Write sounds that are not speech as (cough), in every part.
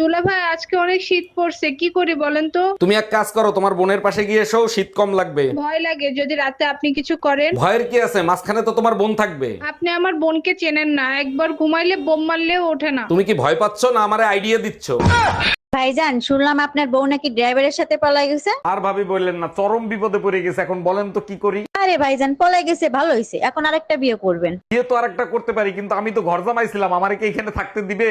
দুলা ভাই আজকে অনেক শীত পড়ছে কি করি বলেন তো? তুমি এক কাজ করো তোমার বোনের পাশে গিয়ে এসো শীত কম লাগবে। ভয় লাগে যদি রাতে আপনি কিছু করেন। ভয়ের কি আছে? মাঝখানে তো তোমার বোন থাকবে। আপনি আমার বোনকে চেনেন না একবার ঘুমাইলে বোম মারলেও ওঠে না। তুমি কি ভয় পাচ্ছ না আমারে আইডিয়া দিচ্ছ? ভাইজান শুনলাম আপনার বউ নাকি ড্রাইভারের সাথে পলাই গেছে। আর ভাবি বললেন না চরম বিপদে পড়ে গেছে এখন বলেন তো কি করি? আরে ভাইজান পলাই গেছে ভালো হয়েছে এখন আরেকটা বিয়ে করবেন। বিয়ে তো আরেকটা করতে পারি কিন্তু আমি তো ঘর জামাইছিলাম আমারে কি এখানে থাকতে দিবে?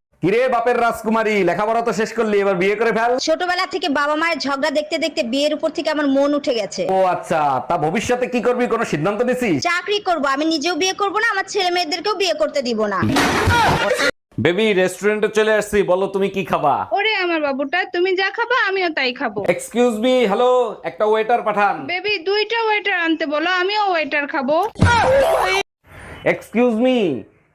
কিরে বাপের রাজকুমারী লেখাপড়া তো শেষ করলি এবার বিয়ে করে ফেল। ছোটবেলা থেকে বাবা মায়ের ঝগড়া দেখতে দেখতে বিয়ের উপর থেকে আমার মন উঠে গেছে। ও আচ্ছা তা ভবিষ্যতে কি করবি কোনো সিদ্ধান্ত নিছিস? চাকরি করব আমি নিজেও বিয়ে করব না আমার ছেলে মেয়েদেরকেও বিয়ে করতে দিব না। বেবি রেস্টুরেন্টে চলে আসছি বলো তুমি কি খাবা? ওরে আমার বাবুটা তুমি যা খাবা আমিও তাই খাব। এক্সকিউজ মি হ্যালো একটা ওয়েটার পাঠান। বেবি দুইটা ওয়েটার আনতে বলো আমিও ওয়েটার খাব। এক্সকিউজ মি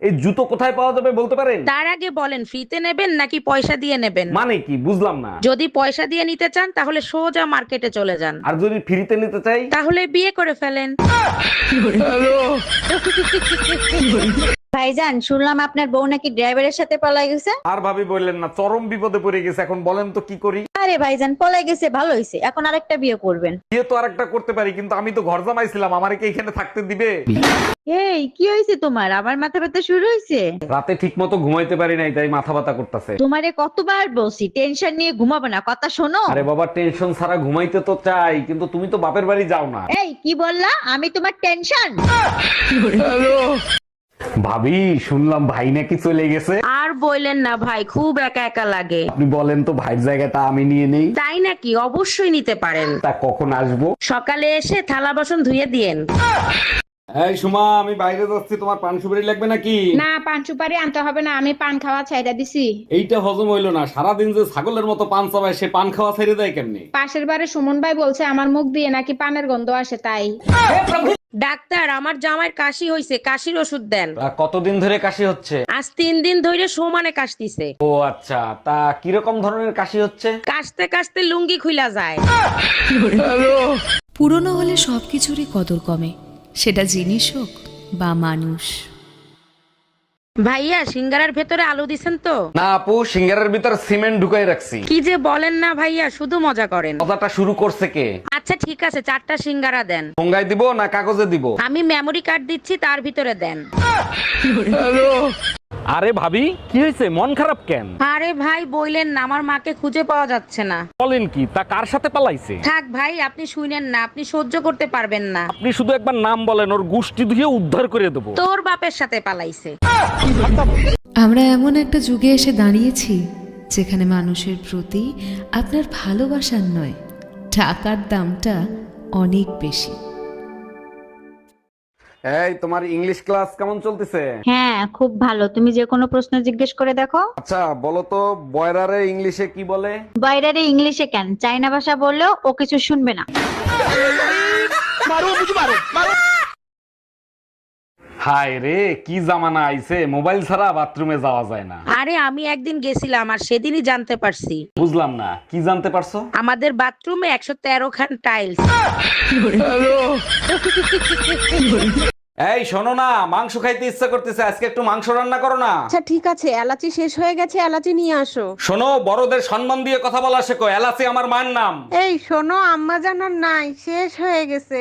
এই জুতো কোথায় পাওয়া যাবে বলতে পারেন? তার আগে বলেন ফ্রিতে নেবেন নাকি পয়সা দিয়ে নেবেন? মানে কি? বুঝলাম না। যদি পয়সা দিয়ে নিতে চান তাহলে সোজা মার্কেটে চলে যান। আর যদি ফ্রিতে নিতে চাই? তাহলে বিয়ে করে ফেলেন। (laughs) ভাইজান শুনলাম আপনার বউ নাকি ড্রাইভারের সাথে পলাই গেছে। আর ভাবি বললেন না চরম বিপদে পড়ে গেছে এখন বলেন তো কি করি? আরে ভাইজান পলাই গেছে ভালো হয়েছে এখন আরেকটা বিয়ে করবেন। বিয়ে তো আরেকটা করতে পারি কিন্তু আমি তো ঘর জামাইছিলাম আমারে কি এখানে থাকতে দিবে? এই কি হয়েছে তোমার? আবার মাথা ব্যথা শুরু হয়েছে রাতে ঠিক মতো ঘুমাইতে পারি নাই তাই মাথা ব্যথা করতেছে। তোমারে কতবার বলছি টেনশন নিয়ে ঘুমাবো না কথা শোনো। আরে বাবা টেনশন ছাড়া ঘুমাইতে তো চাই কিন্তু তুমি তো বাপের বাড়ি যাও না। এই কি বললা? আমি তোমার টেনশন ভাবি শুনলাম ভাই নাকি চলে গেছে। আর বললেন না ভাই খুব একা একা লাগে। আপনি বলেন তো ভাইয়ের জায়গাটা আমি নিয়ে নেই। তাই নাকি? অবশ্যই নিতে পারেন। তা কখন আসব? সকালে এসে থালা বাসন ধুয়ে দিয়েন। এই সুমা আমি বাইরে যাচ্ছি তোমার পান সুপারি লাগবে নাকি? না পান সুপারি আনতে হবে না আমি পান খাওয়া ছাইড়া দিছি। এইটা হজম হইল না সারাদিন যে ছাগলের মতো পান চাবায় সে পান খাওয়া ছেড়ে দেয় কেমনি? পাশের বাড়ি সুমন ভাই বলছে আমার মুখ দিয়ে নাকি পানের গন্ধ আসে তাই। ডাক্তার আমার জামাইয়ের কাশি হইছে কাশির ওষুধ দেন। কতদিন ধরে কাশি হচ্ছে? আজ তিন দিন ধরে সমানে কাশতিছে। ও আচ্ছা তা কীরকম ধরনের কাশি হচ্ছে? কাশতে কাশতে লুঙ্গি খুইলা যায়। পুরনো হলে সব কিছুরই কদর কমে সেটা জিনিস হোক বা মানুষ। ভাইয়া সিঙ্গারার ভেতরে আলু দিছেন তো? না আপু সিঙ্গারের ভিতর সিমেন্ট ঢুকাই রাখছি। কি যে বলেন না ভাইয়া শুধু মজা করেন। কথাটা শুরু করছে কে? আচ্ছা ঠিক আছে চারটা সিঙ্গারা দেন। ফোঙ্গায় দিব না কাগজে দিব? আমি মেমরি কার্ড দিচ্ছি তার ভিতরে দেন। আরে ভাবি কি হয়েছে? মন খারাপ কেন? আরে ভাই বইলেন না আমার মাকে খুঁজে পাওয়া যাচ্ছে না। বলেন কি তা কার সাথে পালাইছে? থাক ভাই আপনি শুনেন না আপনি সহ্য করতে পারবেন না। আপনি শুধু একবার নাম বলেন ওর গুষ্টি ধুয়ে উদ্ধার করে দেবো। তোর বাপের সাথে পালাইছে। আমরা এমন একটা যুগে এসে দাঁড়িয়েছি যেখানে মানুষের প্রতি আপনার ভালোবাসার নয় টাকার দামটা অনেক বেশি। এই তোমার ইংলিশ ক্লাস কেমন চলতেছে? হ্যাঁ খুব ভালো। তুমি যে কোনো প্রশ্ন জিজ্ঞেস করে দেখো। আচ্ছা বলো তো বয়রারে ইংলিশে কি বলে? বাইরে ইংলিশে কেন? চাইনা ভাষা বললেও ও কিছু শুনবে না। হায় রে কি জামানা আইছে? মোবাইল ছাড়া বাথরুমে যাওয়া যায় না। আরে আমি একদিন গেছিলাম আর সেদিনই জানতে পারছি। বুঝলাম না কি জানতে পারছ? আমাদের বাথরুমে একশো তেরো খান টাইলস। এই শোনো না মাংস খাইতে ইচ্ছা করতেছে আজকে একটু মাংস রান্না করো না। আচ্ছা ঠিক আছে এলাচি শেষ হয়ে গেছে এলাচি নিয়ে আসো। শোনো বড়দের সম্মান দিয়ে কথা বলা শেখো এলাচি আমার মায়ের নাম। এই শোনো আম্মা জানার নাই শেষ হয়ে গেছে।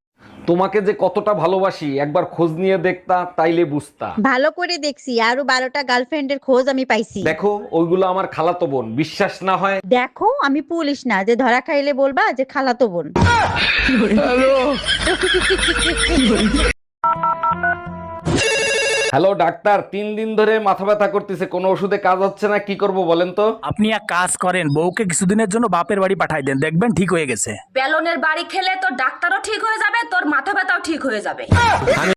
তোমাকে যে কতটা ভালোবাসি একবার খোঁজ নিয়ে দেখতা তাইলে বুঝতা। ভালো করে দেখছি আরও বারোটা গার্লফ্রেন্ডের খোঁজ আমি পাইছি। দেখো ওইগুলো আমার খালাতো বোন বিশ্বাস না হয়। দেখো আমি পুলিশ না যে ধরা খাইলে বলবা যে খালাতো বোন। (laughs) হ্যালো ডাক্তার তিন দিন ধরে মাথা ব্যথা করতেছে কোনো ওষুধে কাজ হচ্ছে না কি করব বলেন তো? আপনি এক কাজ করেন বউকে কিছুদিনের জন্য বাপের বাড়ি পাঠাই দেন দেখবেন ঠিক হয়ে গেছে। বেলনের বাড়ি খেলে তোর ডাক্তারও ঠিক হয়ে যাবে তোর মাথা ব্যথাও ঠিক হয়ে যাবে।